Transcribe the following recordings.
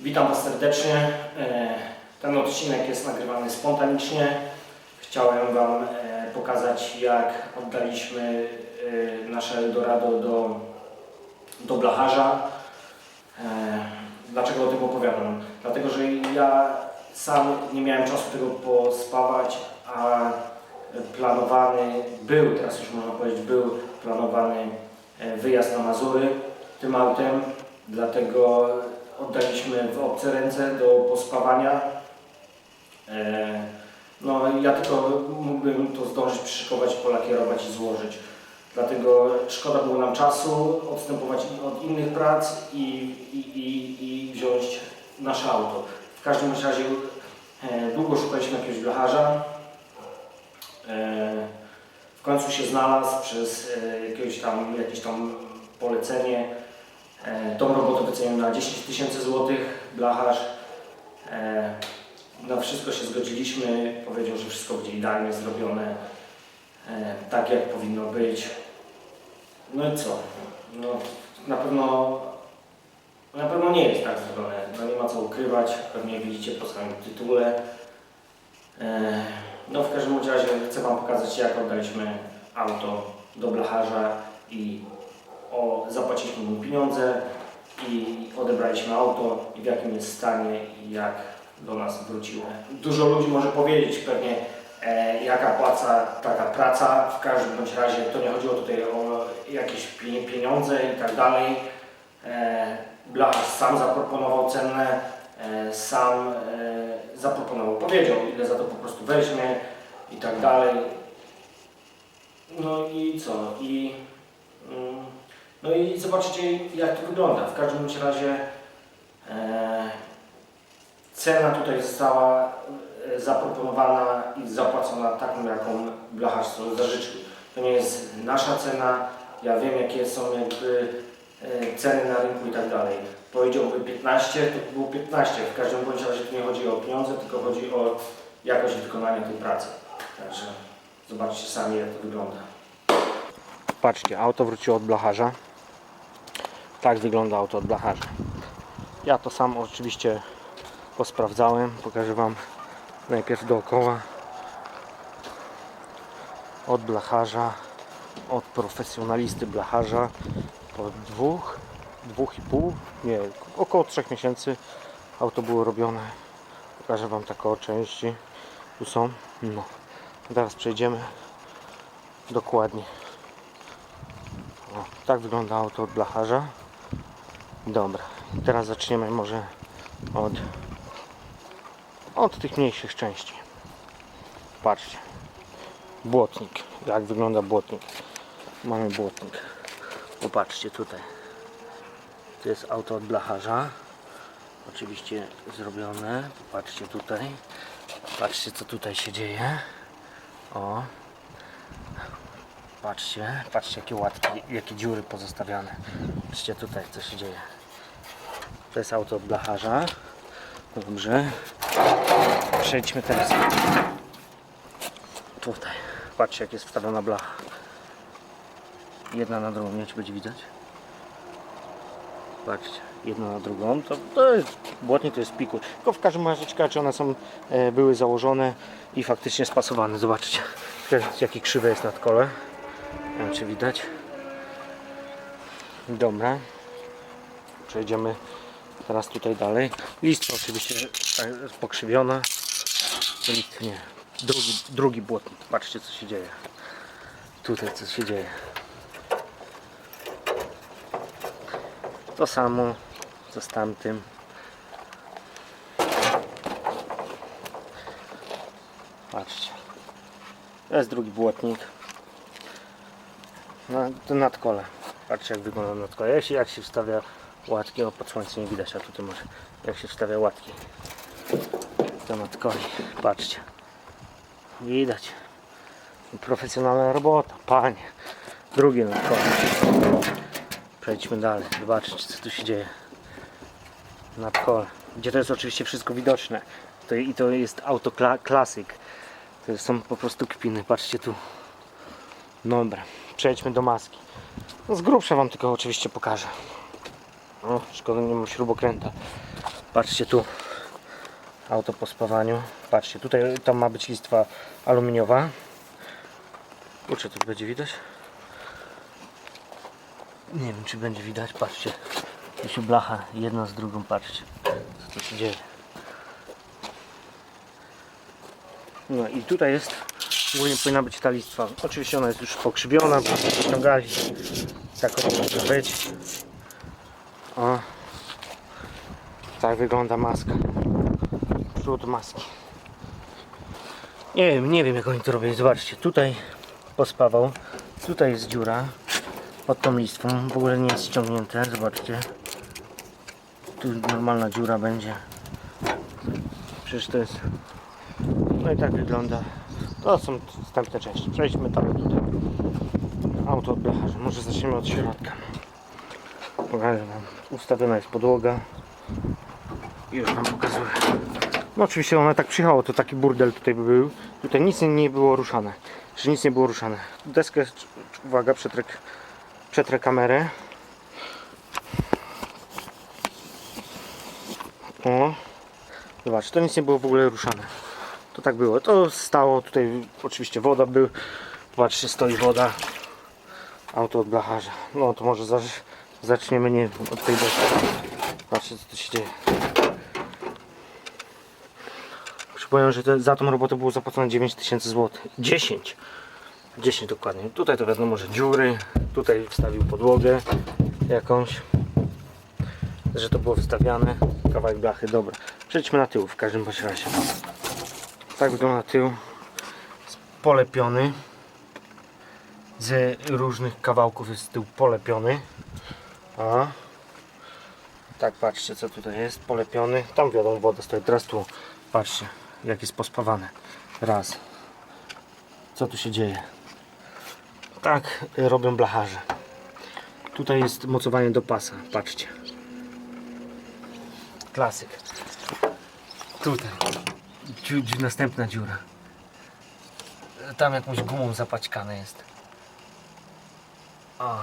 Witam Was serdecznie. E, Ten odcinek jest nagrywany spontanicznie. Chciałem Wam e, pokazać, jak oddaliśmy e, nasze Eldorado do, do blacharza. Dlaczego o tym opowiadam? Dlatego, że ja sam nie miałem czasu tego pospawać, a planowany był, teraz już można powiedzieć, był planowany wyjazd na Mazury tym autem, dlatego oddaliśmy w obce ręce do pospawania. E, No ja tylko mógłbym to zdążyć przyszykować, polakierować i złożyć. Dlatego szkoda było nam czasu odstępować od innych prac i, i, i, i wziąć nasze auto. W każdym razie e, długo szukaliśmy jakiegoś blacharza. E, w końcu się znalazł przez jakiegoś tam, jakieś tam polecenie. E, tą robotę wyceniłem na 10 tysięcy złotych, blacharz. E, na wszystko się zgodziliśmy, powiedział, że wszystko będzie idealnie zrobione, e, tak jak powinno być. No i co? No, na pewno na pewno nie jest tak zrobione, no nie ma co ukrywać, pewnie widzicie po samym tytule. No w każdym razie chcę Wam pokazać jak oddaliśmy auto do blacharza i o, zapłaciliśmy mu pieniądze i odebraliśmy auto i w jakim jest stanie i jak do nas wróciło. Dużo ludzi może powiedzieć pewnie e, jaka płaca, taka praca. W każdym bądź razie to nie chodziło tutaj o jakieś pie- pieniądze i tak dalej. E, sam zaproponował cenę, e, sam e, zaproponował, powiedział ile za to po prostu weźmie i tak dalej. No i co? I, mm, no i zobaczycie jak to wygląda. W każdym razie e, cena tutaj została e, zaproponowana i zapłacona taką, jaką blacharz sobie zażyczył. To nie jest nasza cena. Ja wiem, jakie są jakby e, ceny na rynku i tak dalej. Powiedziałby 15, to by było 15. W każdym bądź razie tu nie chodzi o pieniądze, tylko chodzi o jakość wykonania tej pracy. Także zobaczcie sami, jak to wygląda. Patrzcie, auto wróciło od blacharza. Tak wygląda auto od blacharza. Ja to sam oczywiście posprawdzałem. Pokażę Wam najpierw dookoła. Od blacharza, od profesjonalisty blacharza po dwóch, dwóch i pół, nie, około trzech miesięcy auto było robione. Pokażę Wam taką części. Tu są. No. Teraz przejdziemy dokładnie. O, tak wygląda auto od blacharza. Dobra, teraz zaczniemy może od, od tych mniejszych części. Patrzcie. Błotnik. Jak wygląda błotnik. Mamy błotnik. Popatrzcie tutaj. To jest auto od blacharza. Oczywiście zrobione. Popatrzcie tutaj. Patrzcie co tutaj się dzieje. O, Patrzcie, patrzcie jakie łatki, jakie dziury pozostawiane. Patrzcie tutaj co się dzieje. To jest auto blacharza. Dobrze. Przejdźmy teraz tutaj. Patrzcie jak jest wstawiona blacha. Jedna na drugą, nie wiem, czy będzie widać. Patrzcie, jedna na drugą. To, to jest błotnik, to jest piku. Tylko w każdym razie ciekawe, czy one są, e, były założone i faktycznie spasowane. Zobaczcie, jaki krzywy jest nad kole. Nie wiem czy widać. Dobra. Przejdziemy teraz tutaj dalej. Listwa oczywiście jest pokrzywiona. List nie. Drugi, drugi błotnik. Patrzcie co się dzieje. Tutaj co się dzieje. To samo co z tamtym. Patrzcie. To jest drugi błotnik. Na, to nadkole. Patrzcie jak wygląda nadkole. Jak się, jak się wstawia łatki, o pod słońcem nie widać, a tutaj może jak się wstawia łatki. To nadkole. Patrzcie. Widać. Profesjonalna robota, panie. Drugie nadkole. Przejdźmy dalej. Zobaczcie co tu się dzieje. Nadkole. Gdzie to jest oczywiście wszystko widoczne. To, I to jest auto kla, klasyk. To są po prostu kpiny. Patrzcie tu. Dobra, przejdźmy do maski. Z grubsza Wam tylko oczywiście pokażę. O, szkoda nie mam śrubokręta. Patrzcie tu. Auto po spawaniu. Patrzcie, tutaj tam ma być listwa aluminiowa. Kurczę, to będzie widać? Nie wiem, czy będzie widać. Patrzcie. Tu się blacha jedna z drugą. Patrzcie, co tu się dzieje. No i tutaj jest, ogólnie powinna być ta listwa. Oczywiście ona jest już pokrzywiona, ściągali. Tak to może być. O. Tak wygląda maska. Przód maski. Nie wiem, nie wiem jak oni to robią. Zobaczcie, tutaj pospawał. Tutaj jest dziura pod tą listwą. W ogóle nie jest ściągnięte. Zobaczcie. Tu normalna dziura będzie. Przecież to jest no i tak wygląda. To są wstępne części. Przejdźmy tam tutaj. Auto od. Może zaczniemy od środka. Pokażę wam. Ustawiona jest podłoga. I już wam pokazuję. No oczywiście ona tak przyjechało, to taki burdel tutaj by był. Tutaj nic nie- było ruszane. Że nic nie było ruszane. Deskę, uwaga, przetrę, przetrę kamerę. O. Zobacz, to nic nie było w ogóle ruszane. To tak było. To stało tutaj, oczywiście woda był. Patrzcie, stoi woda. Auto od blacharza. No to może zaś, zaczniemy nie wiem, od tej deski. Patrzcie co tu się dzieje. Przypomnę, że te, za tą robotę było zapłacone 9000 zł. 10. 10 dokładnie. Tutaj to wiadomo, że dziury. Tutaj wstawił podłogę jakąś. Że to było wstawiane. Kawałek blachy, dobra. Przejdźmy na tył w każdym bądź razie. Tak wygląda tył. Polepiony. Z różnych kawałków jest tył polepiony. A. Tak, patrzcie co tutaj jest. Polepiony. Tam wiadomo woda stoi. Teraz tu patrzcie jak jest pospawane. Raz. Co tu się dzieje? Tak y, robią blacharze. Tutaj jest mocowanie do pasa. Patrzcie. Klasyk. Tutaj. Dziu, dziu, następna dziura. Tam jakąś gumą zapaćkane jest. O.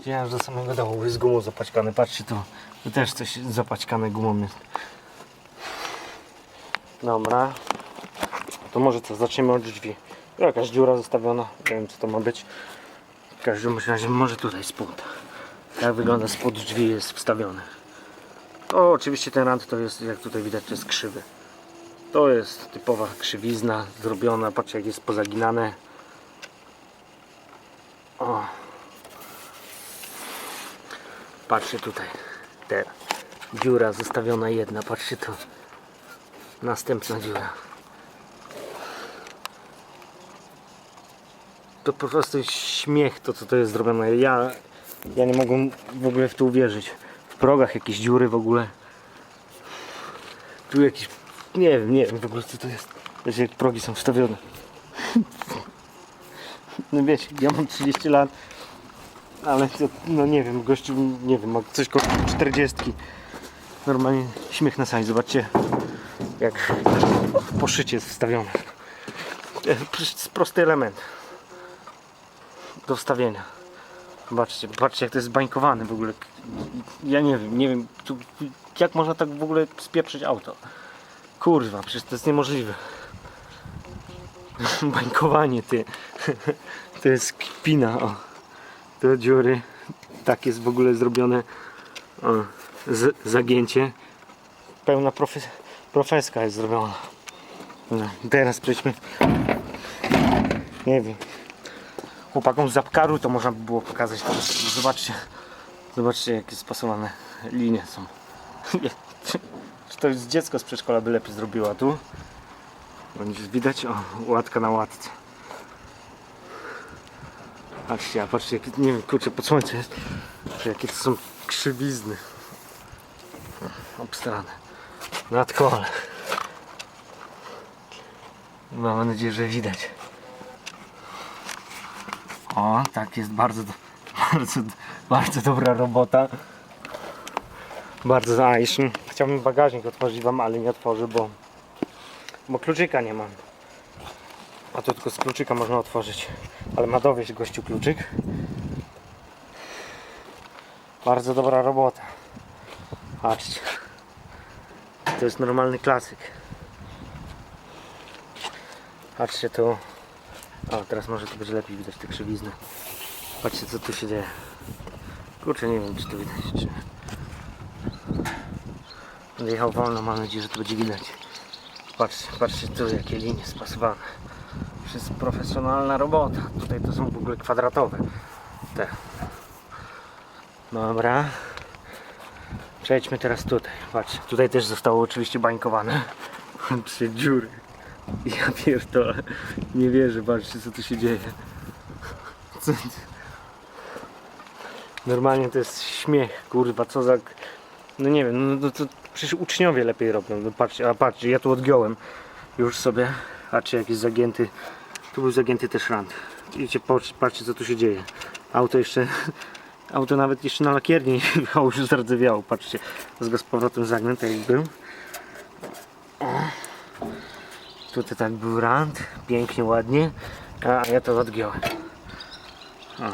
Widziałem, że do samego dołu jest gumą zapaćkane. Patrzcie tu. Tu też coś zapaćkane gumą jest. Dobra. To może co, zaczniemy od drzwi. Jakaś dziura zostawiona. Nie wiem co to ma być. W każdym razie może tutaj spód. Jak wygląda spod drzwi jest wstawiony. To oczywiście ten rand to jest, jak tutaj widać, to jest krzywy. To jest typowa krzywizna zrobiona. Patrzcie jak jest pozaginane. O. Patrzcie tutaj. Teraz. Dziura zostawiona jedna. Patrzcie to. Następna dziura. To po prostu śmiech to co to jest zrobione. Ja, ja nie mogłem w ogóle w to uwierzyć. W progach jakieś dziury w ogóle. Tu jakieś... Nie wiem, nie wiem w ogóle co to jest. Wiecie jak progi są wstawione. No wiecie, ja mam 30 lat. Ale no nie wiem, gościu, nie wiem, ma coś koło 40. Normalnie śmiech na sali, zobaczcie jak poszycie jest wstawione. Prosty element do wstawienia. Zobaczcie, patrzcie jak to jest zbańkowane w ogóle. Ja nie wiem, nie wiem, tu, jak można tak w ogóle spieprzyć auto. Kurwa, przecież to jest niemożliwe. Bańkowanie ty. To jest kpina, o. Te dziury. Tak jest w ogóle zrobione. O, z, zagięcie. Pełna profe, profeska jest zrobiona. No, teraz przejdźmy. Nie wiem. Chłopakom z Zapkaru to można by było pokazać. To zobaczcie. Zobaczcie jakie spasowane linie są. Czy to jest dziecko z przedszkola by lepiej zrobiła tu. Będzie widać, o, łatka na łatce. Patrzcie, a patrzcie, jakie, nie wiem, kurczę, pod słońce jest. Jakie to są krzywizny. Obstrane. Nad kole. Mam nadzieję, że widać. O, tak jest bardzo, do- bardzo, bardzo dobra robota. Bardzo zajszny. Chciałbym bagażnik otworzyć wam, ale nie otworzę, bo, bo kluczyka nie mam. A to tylko z kluczyka można otworzyć. Ale ma dowieść gościu kluczyk. Bardzo dobra robota. Patrzcie. To jest normalny klasyk. Patrzcie tu. O, teraz może to będzie lepiej widać te krzywizny. Patrzcie co tu się dzieje. Kurczę, nie wiem czy to widać czy. Będę jechał wolno, mam nadzieję, że to będzie widać. Patrzcie, patrzcie tu jakie linie spasowane. To jest profesjonalna robota. Tutaj to są w ogóle kwadratowe. Te. Dobra. Przejdźmy teraz tutaj. Patrzcie, tutaj też zostało oczywiście bańkowane. Przy dziury. Ja pierdolę. Nie wierzę, patrzcie co tu się dzieje. Co? Normalnie to jest śmiech, kurwa, co za... No nie wiem, no to, to przecież uczniowie lepiej robią. No patrzcie, a patrzcie, ja tu odgiąłem już sobie. Patrzcie, jak jest zagięty. Tu był zagięty też rand. Widzicie, patrzcie, co tu się dzieje. Auto jeszcze... Auto nawet jeszcze na lakierni nie już zardzewiało. Patrzcie, z go z powrotem zagnęte jak był. O. Tutaj tak był rand, pięknie, ładnie. A ja to odgiąłem. O,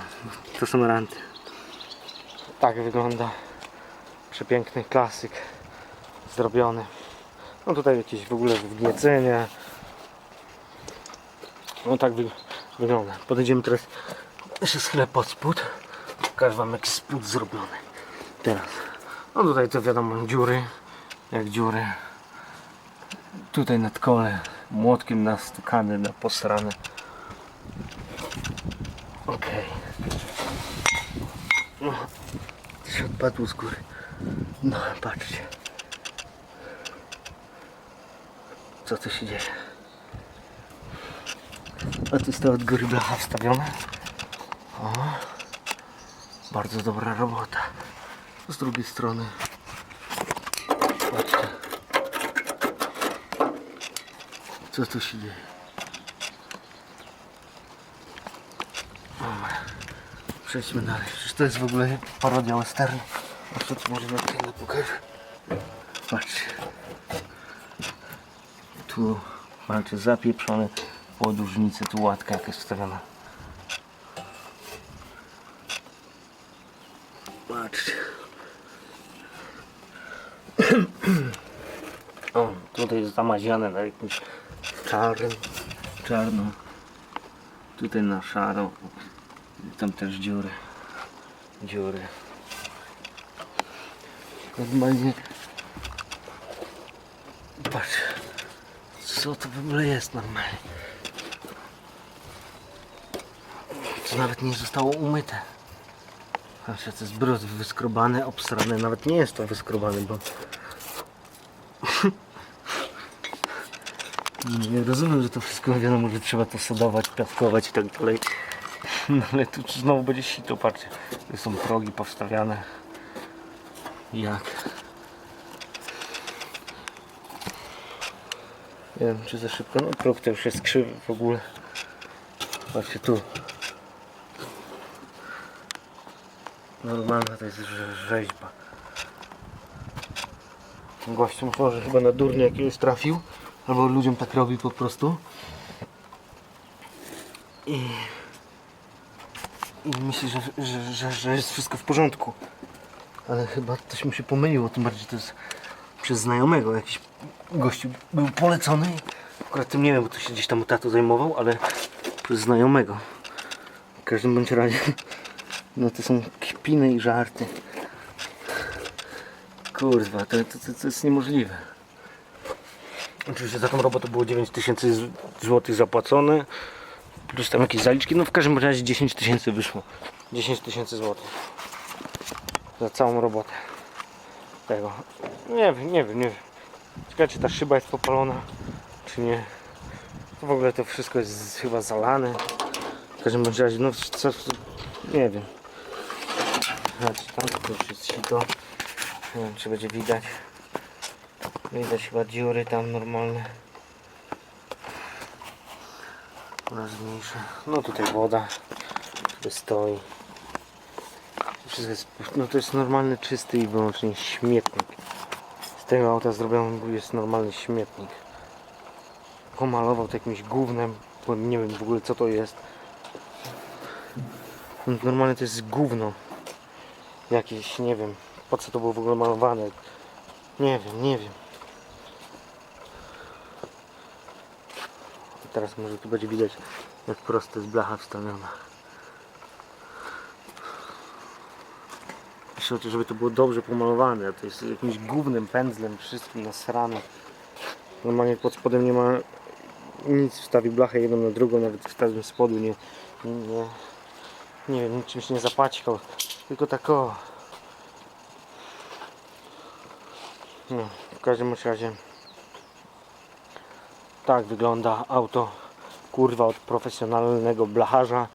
to są ranty. Tak wygląda przepiękny klasyk zrobiony. No tutaj jakieś w ogóle wgniecenia. No tak wy wygląda. Podejdziemy teraz jeszcze schylę pod spód. Pokażę wam jak spód zrobiony. Teraz. No tutaj to wiadomo dziury. Jak dziury. Tutaj nad kole młotkiem nastukane, na posrane. Okej. No, to się odpadło z góry. No, patrzcie. Co tu się dzieje? A tu jest to od góry blacha wstawiona. O, bardzo dobra robota. Z drugiej strony. Patrzcie. Co tu się dzieje? Przejdźmy dalej. Przecież to jest w ogóle parodia westernu. A co tu może na tyle pokażę? Patrzcie. Tu macie zapieprzone podłużnice, tu łatka jakaś wstawiona. Patrzcie. O, tutaj jest zamaziane na jakimś czarnym, czarno. Tutaj na szaro. Tam też dziury. Dziury. Normalnie. Patrz. Co to w ogóle jest normalnie? Nawet nie zostało umyte. Patrz, to jest brud wyskrobany, obsrany. Nawet nie jest to wyskrobane, bo Nie rozumiem, że to wszystko wiadomo, że trzeba to sodować, piaskować i tak dalej. No ale tu znowu będzie sito, patrzcie. Tu są progi powstawiane. Jak? Nie wiem, czy za szybko. No próg to już jest krzywy w ogóle. Patrzcie tu. Normalna to jest rze- rzeźba. Gościu może chyba na durnie jakiegoś trafił. Albo ludziom tak robi po prostu. I, i myśli, że, że, że, że jest wszystko w porządku. Ale chyba coś mu się pomyliło, tym bardziej to jest przez znajomego. Jakiś gościu był polecony. Akurat tym nie wiem, bo to się gdzieś tam tatu zajmował, ale przez znajomego. W każdym bądź razie, no to są kpiny i żarty. Kurwa, to, to, to, to jest niemożliwe. Oczywiście za tą robotę było 9000 zł zapłacone, plus tam jakieś zaliczki, no w każdym razie 10 tysięcy wyszło. 10 tysięcy złotych za całą robotę tego. Nie wiem, nie wiem, nie wiem. Ciekawe czy ta szyba jest popalona, czy nie. To w ogóle to wszystko jest chyba zalane. W każdym razie, no co, nie wiem. Znaczy, tam to już jest sito. Nie wiem czy będzie widać. Widać chyba dziury tam normalne. Oraz mniejsze. No tutaj woda. Tutaj stoi. Wszystko jest, no to jest normalny, czysty i wyłącznie śmietnik. Z tego auta zrobiony jest normalny śmietnik. Pomalował to jakimś gównem, bo nie wiem w ogóle co to jest. No, Normalnie to jest gówno. Jakieś, nie wiem, po co to było w ogóle malowane. Nie wiem, nie wiem. Teraz może tu będzie widać, jak prosto jest blacha wstawiona. Jeszcze żeby to było dobrze pomalowane, to jest jakimś głównym pędzlem wszystkim nasrane. Normalnie pod spodem nie ma nic, wstawił blachę jedną na drugą, nawet w każdym spodu nie, nie, nie wiem, nie zapaćkał tylko tak o. No, w każdym razie tak wygląda auto kurwa od profesjonalnego blacharza